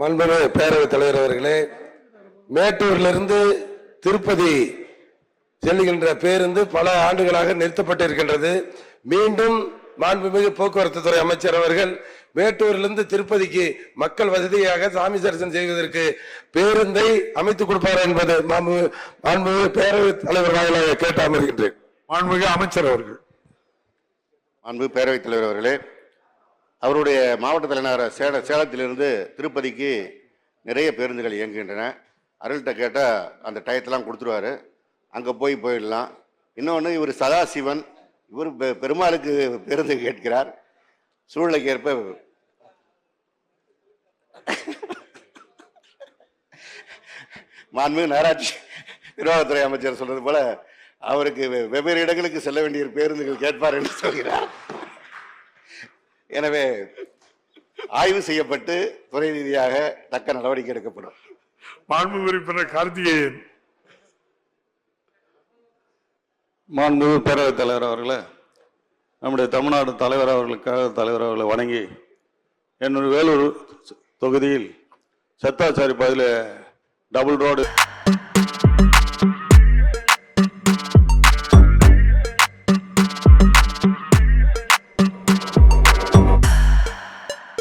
மாண்புமிகு பேரவைத் தலைவர் அவர்களே மேட்டூரிலிருந்து திருப்பதி செல்லுகின்ற பேருந்து பல ஆண்டுகளாக நிறுத்தப்பட்டிருக்கின்றது. மீண்டும் மாண்புமிகு போக்குவரத்து துறை அமைச்சர் அவர்கள் மேட்டூரிலிருந்து திருப்பதிக்கு மக்கள் வசதியாக சாமி தரிசனம் செய்வதற்கு பேருந்தை அமைத்துக் கொடுப்பார் என்பது மாண்பு- மாண்புமிகு பேரவைத் தலைவர் வாயிலாக கேட்டு அமர்கின்றேன். மாண்புமிகு அமைச்சர் அவர்கள். அன்பு பேரவைத் தலைவர் அவர்களே அவருடைய மாவட்ட தலைநகர சேல சேலத்திலிருந்து திருப்பதிக்கு நிறைய பேருந்துகள் இயங்குகின்றன. அருள்கிட்ட கேட்டால் அந்த டயத்தெல்லாம் கொடுத்துருவாரு. அங்கே போய் போயிடலாம். இன்னொன்று இவர் சதாசிவன். இவர் பெ- பெருமாளுக்கு பேருந்து கேட்கிறார். சூழ்நிலைக்கு ஏற்ப மாண்புமிகு நகராட்சி நிர்வாகத்துறை அமைச்சர் சொல்றது போல அவருக்கு வெ- வெவ்வேறு இடங்களுக்கு செல்ல வேண்டிய பேருந்துகள் கேட்பார் என்று சொல்கிறார். எனவே ஆய்வு செய்யப்பட்டு துறை ரீதியாக தக்க நடவடிக்கை எடுக்கப்படும். மாண்பு உறுப்பினர் கார்த்திகேயன். மாண்புமிகு பேரவைத் தலைவர் அவர்களே நம்முடைய தமிழ்நாடு தலைவர் அவர்களுக்காக தலைவர் அவர்களை வணங்கி என்னுடைய வேலூர் தொகுதியில் செத்தாச்சாரி பகுதியில் டபுள் ரோடு